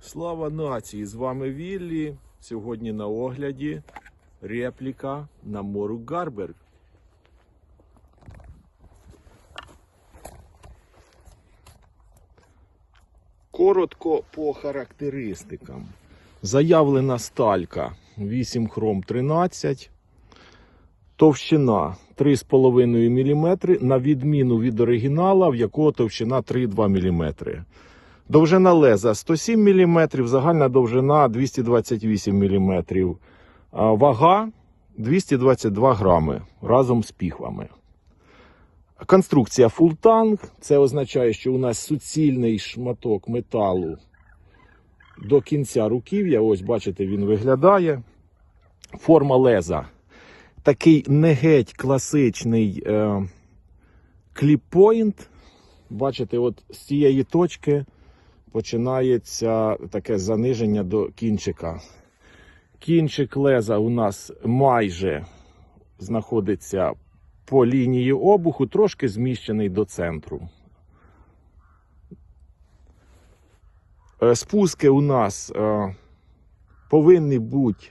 Слава нації! З вами Віллі. Сьогодні на огляді репліка на мору Гарберг. Коротко по характеристикам. Заявлена сталька 8 хром 13. Товщина 3,5 мм, на відміну від оригінала, в якого товщина 3,2 мм. Довжина леза 107 мм, загальна довжина 228 мм. Вага 222 грами разом з піхвами. Конструкція фултанг. Це означає, що у нас суцільний шматок металу до кінця руків'я. Ось, бачите, він виглядає. Форма леза. Такий не геть класичний е, кліп-пойнт. Бачите, от з цієї точки починається таке заниження до кінчика. Кінчик леза у нас майже знаходиться по лінії обуху, трошки зміщений до центру. Е, Спуски у нас е, повинні бути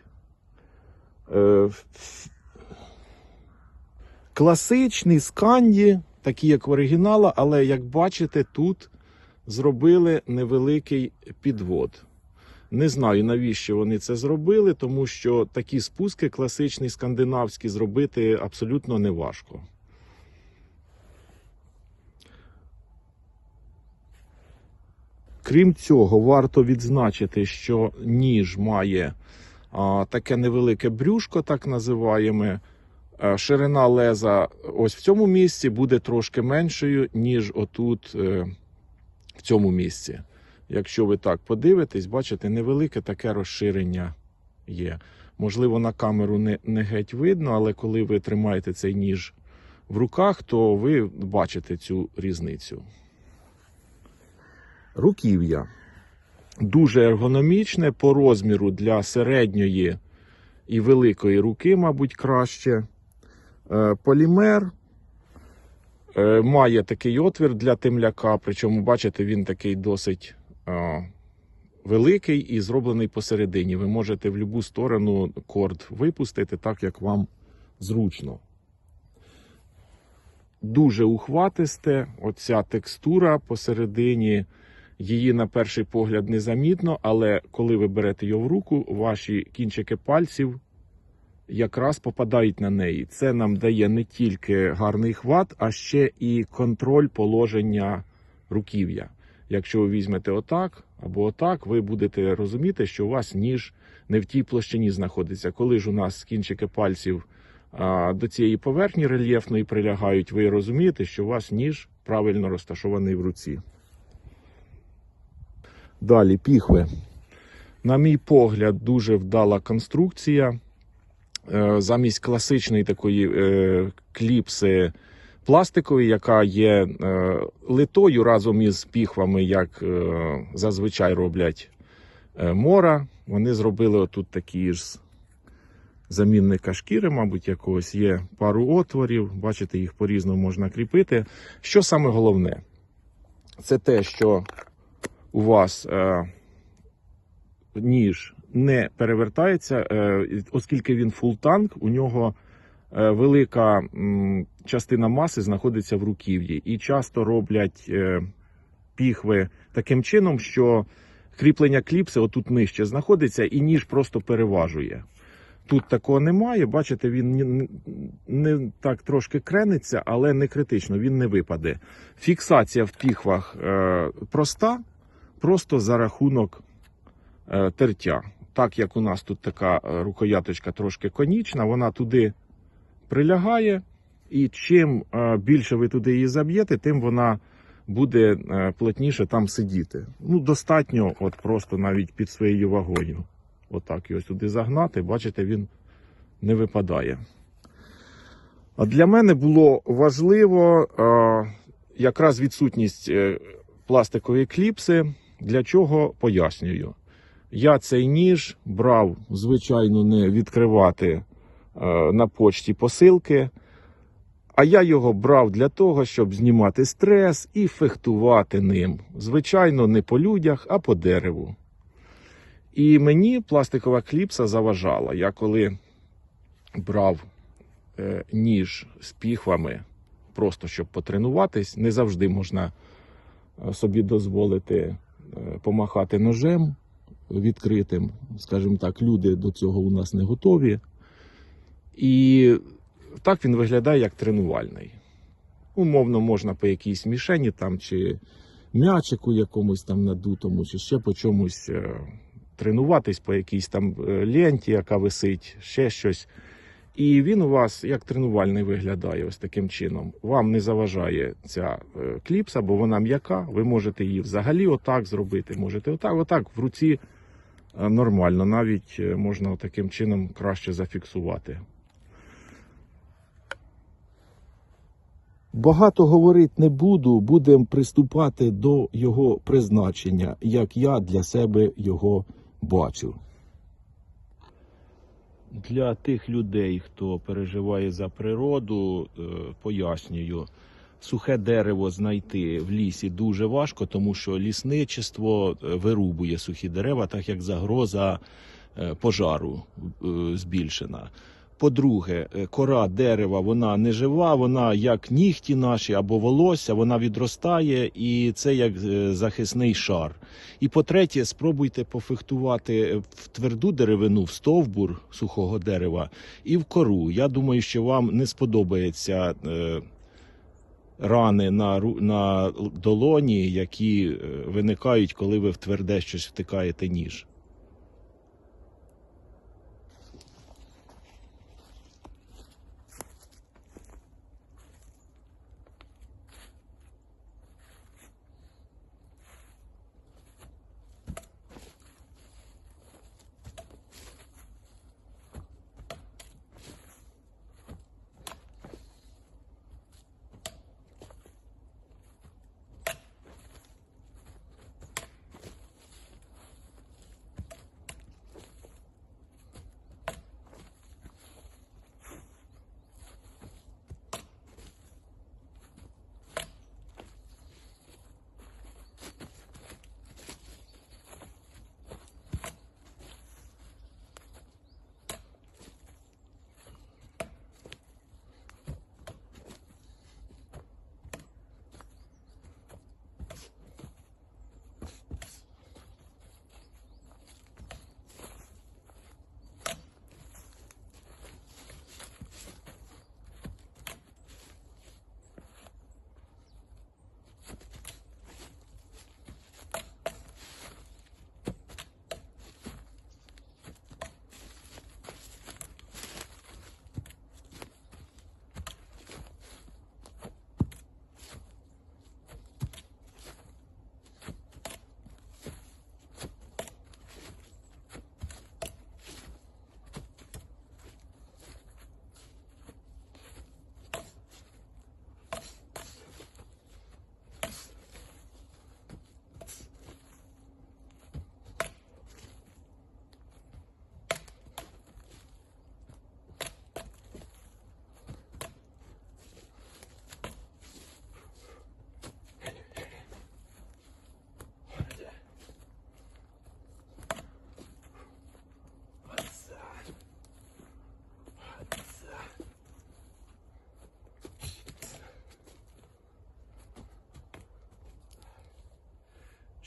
е, класичні сканді, такі як в оригінала, але як бачите, тут зробили невеликий підвод. Не знаю, навіщо вони це зробили, тому що такі спуски класичні скандинавські зробити абсолютно не важко. Крім цього, варто відзначити, що ніж має а, таке невелике брюшко, так називаємо. Е, Ширина леза ось в цьому місці буде трошки меншою, ніж отут е, в цьому місці. Якщо ви так подивитесь, бачите, невелике таке розширення є. Можливо, на камеру не, не геть видно, але коли ви тримаєте цей ніж в руках, то ви бачите цю різницю. Руків'я дуже ергономічне по розміру для середньої і великої руки, мабуть, краще. Е, Полімер має такий отвір для темляка, причому, бачите, він такий досить е, великий і зроблений посередині. Ви можете в будь-яку сторону корд випустити, так як вам зручно. Дуже ухватисте, оця текстура посередині. Її на перший погляд незамітно, але коли ви берете його в руку, ваші кінчики пальців якраз попадають на неї. Це нам дає не тільки гарний хват, а ще і контроль положення руків'я. Якщо ви візьмете отак або отак, ви будете розуміти, що у вас ніж не в тій площині знаходиться. Коли ж у нас кінчики пальців а, до цієї поверхні рельєфної прилягають, ви розумієте, що у вас ніж правильно розташований в руці. Далі піхви. На мій погляд, дуже вдала конструкція. Е, Замість класичної такої е, кліпси пластикової, яка є е, литою разом із піхвами, як зазвичай роблять мора. Вони зробили отут такі ж замінника шкіри, мабуть, якогось є пару отворів. Бачите, їх по-різному можна кріпити. Що саме головне? Це те, що у вас е, ніж не перевертається, е, оскільки він фултанк, у нього е, велика частина маси знаходиться в руків'ї. І часто роблять е, піхви таким чином, що кріплення кліпси отут нижче знаходиться, і ніж просто переважує. Тут такого немає. Бачите, він ні- не так трошки крениться, але не критично, він не випаде. Фіксація в піхвах е, проста, просто за рахунок е, тертя. Так як у нас тут така е, рукояточка трошки конічна, вона туди прилягає, і чим е, більше ви туди її заб'єте, тим вона буде е, плотніше там сидіти. Ну, достатньо, от просто навіть під своєю вагою. Отак його сюди загнати, бачите, він не випадає. А для мене було важливо якраз відсутність пластикової кліпси. Для чого пояснюю. Я цей ніж брав, звичайно, не відкривати е, на почті посилки, а я його брав для того, щоб знімати стрес і фехтувати ним. Звичайно, не по людях, а по дереву. І мені пластикова кліпса заважала. Я коли брав е, ніж з піхвами, просто щоб потренуватись, не завжди можна е, собі дозволити помахати ножем відкритим. Скажімо так, люди до цього у нас не готові. І так він виглядає як тренувальний. Умовно, можна по якійсь мішені там, чи м'ячику якомусь там надутому, чи ще по чомусь е, тренуватись по якійсь там е, ленті, яка висить, ще щось. І він у вас як тренувальний виглядає ось таким чином. Вам не заважає ця е, кліпса, бо вона м'яка. Ви можете її взагалі отак зробити. Можете отак, отак в руці нормально. Навіть е, можна таким чином краще зафіксувати. Багато говорити не буду, будемо приступати до його призначення, як я для себе його бачу. Для тих людей, хто переживає за природу, е, пояснюю, сухе дерево знайти в лісі дуже важко, тому що лісничество е, вирубує сухі дерева, так як загроза е, пожару е, збільшена. По-друге, кора дерева вона не жива, вона як нігті наші або волосся, вона відростає, і це як захисний шар. І по-третє, спробуйте пофехтувати в тверду деревину, в стовбур сухого дерева і в кору. Я думаю, що вам не сподобається рани на, на долоні, які е, виникають, коли ви в тверде щось втикаєте ніж.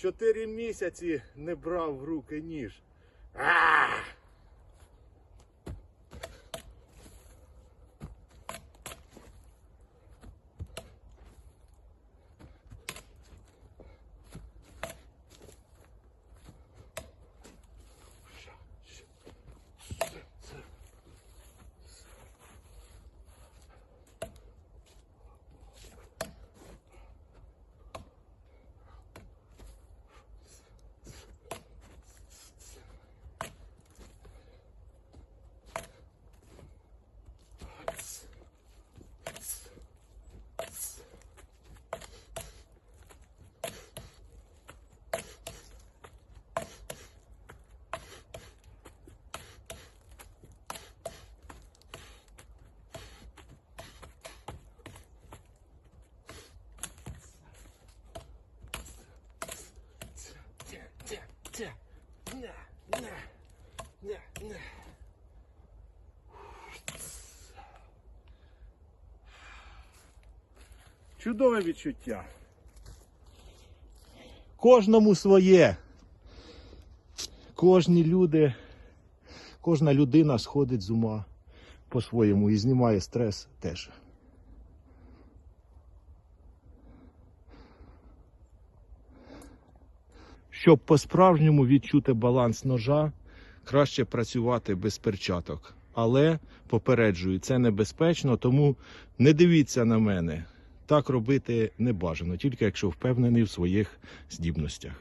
Чотири місяці не брав в руки ніж. А! Чудове відчуття. Кожному своє. Кожні люди, кожна людина сходить з ума по-своєму і знімає стрес теж. Щоб по-справжньому відчути баланс ножа, краще працювати без перчаток. Але попереджую, це небезпечно, тому не дивіться на мене. Так робити не бажано, тільки якщо впевнений в своїх здібностях.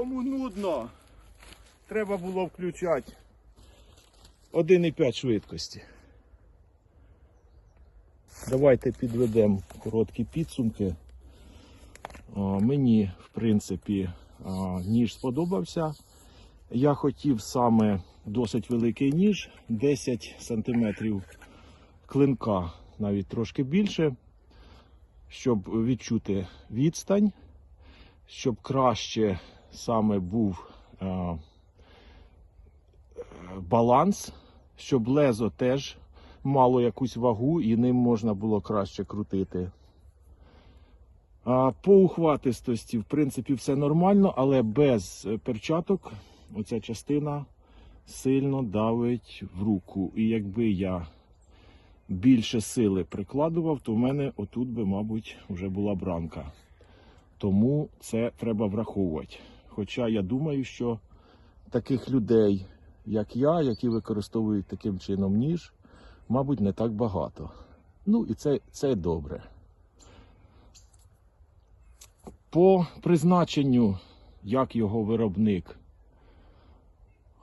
Кому нудно, треба було включати. 1,5 швидкості. Давайте підведемо короткі підсумки. Мені, в принципі, ніж сподобався. Я хотів саме досить великий ніж, 10 см клинка, навіть трошки більше, щоб відчути відстань, щоб краще саме був а, баланс, щоб лезо теж мало якусь вагу і ним можна було краще крутити. А по ухватистості, в принципі, все нормально, але без е, перчаток оця частина сильно давить в руку. І якби я більше сили прикладував, то в мене отут би, мабуть, вже була бранка. Тому це треба враховувати. Хоча я думаю, що таких людей, як я, які використовують таким чином ніж, мабуть, не так багато. Ну і це, це добре. По призначенню, як його виробник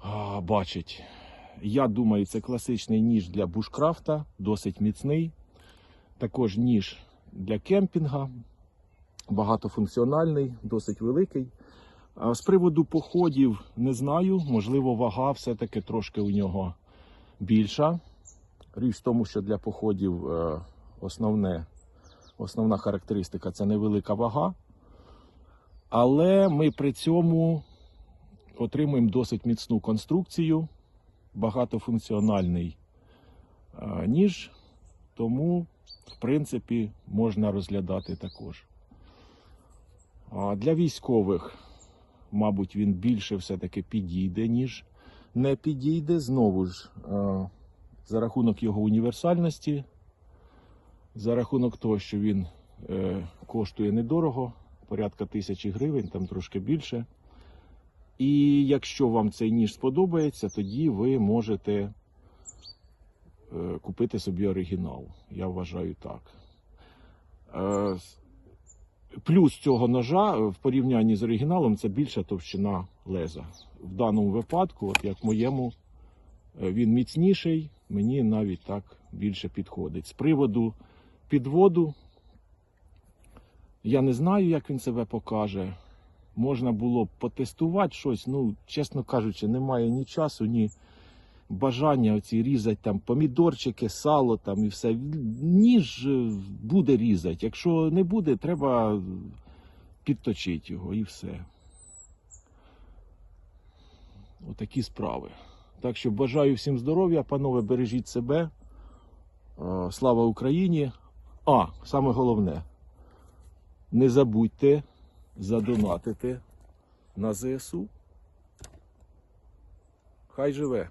а, бачить, я думаю, це класичний ніж для бушкрафта, досить міцний. Також ніж для кемпінга, багатофункціональний, досить великий. З приводу походів не знаю, можливо, вага все-таки трошки у нього більша. Річ в тому, що для походів е, основне, основна характеристика це невелика вага. Але ми при цьому отримуємо досить міцну конструкцію, багатофункціональний е, ніж, тому, в принципі, можна розглядати також. Для військових, мабуть, він більше все-таки підійде, ніж не підійде. Знову ж, е, за рахунок його універсальності, за рахунок того, що він е, коштує недорого, порядка тисячі гривень, там трошки більше. І якщо вам цей ніж сподобається, тоді ви можете е, купити собі оригінал. Я вважаю так. Плюс цього ножа е, в порівнянні з оригіналом це більша товщина леза. В даному випадку, от як моєму, е, він міцніший, мені навіть так більше підходить. З приводу підводу, я не знаю, як він себе покаже. Можна було б потестувати щось. Ну, чесно кажучи, немає ні часу, ні бажання оці різати там помідорчики, сало там і все. Ніж е, буде різати. Якщо не буде, треба підточити його і все. Отакі справи. Так що бажаю всім здоров'я, панове, бережіть себе. Е, Слава Україні! А, саме головне, не забудьте задонатити на ЗСУ. Хай живе!